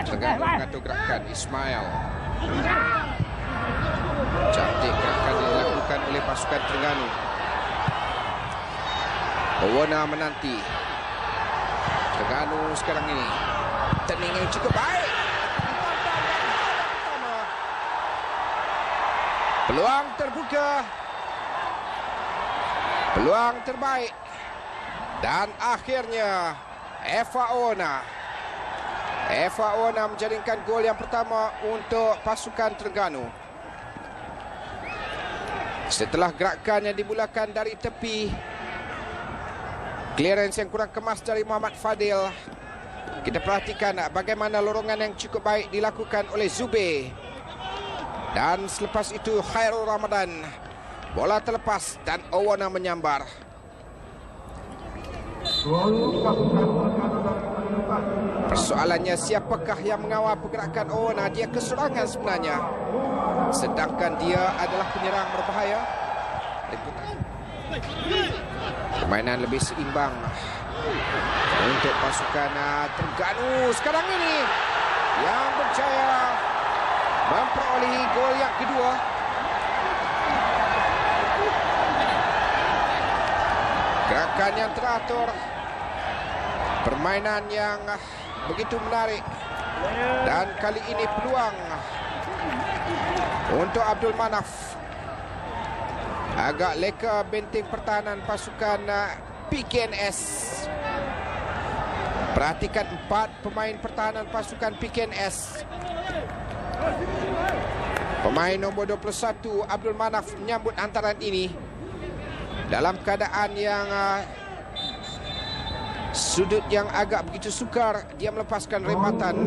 Terengganu mengatur gerakan Ismail. Cantik gerakan yang dilakukan oleh pasukan Terengganu. Owana menanti. Terengganu sekarang ini. Turning yang cukup baik. Peluang terbuka. Peluang terbaik. Dan akhirnya Eva Ona. Eva Ona menjaringkan gol yang pertama untuk pasukan Terengganu. Setelah gerakan yang dimulakan dari tepi. Clearance yang kurang kemas dari Muhammad Fadil. Kita perhatikan bagaimana lorongan yang cukup baik dilakukan oleh Zubir. Dan selepas itu Khairul Ramadan. Bola terlepas dan Owana menyambar. Persoalannya siapakah yang mengawal pergerakan Owana? Dia keserangan sebenarnya. Sedangkan dia adalah penyerang berbahaya. Permainan lebih seimbang untuk pasukan uh, Terengganu sekarang ini yang berjaya memperolehi gol yang kedua. Gerakan yang teratur. Permainan yang begitu menarik. Dan kali ini peluang untuk Abdul Manaf. Agak leka benteng pertahanan pasukan PKNS. Perhatikan empat pemain pertahanan pasukan PKNS. Pemain nombor 21 Abdul Manaf menyambut hantaran ini dalam keadaan yang uh, sudut yang agak begitu sukar dia melepaskan rematan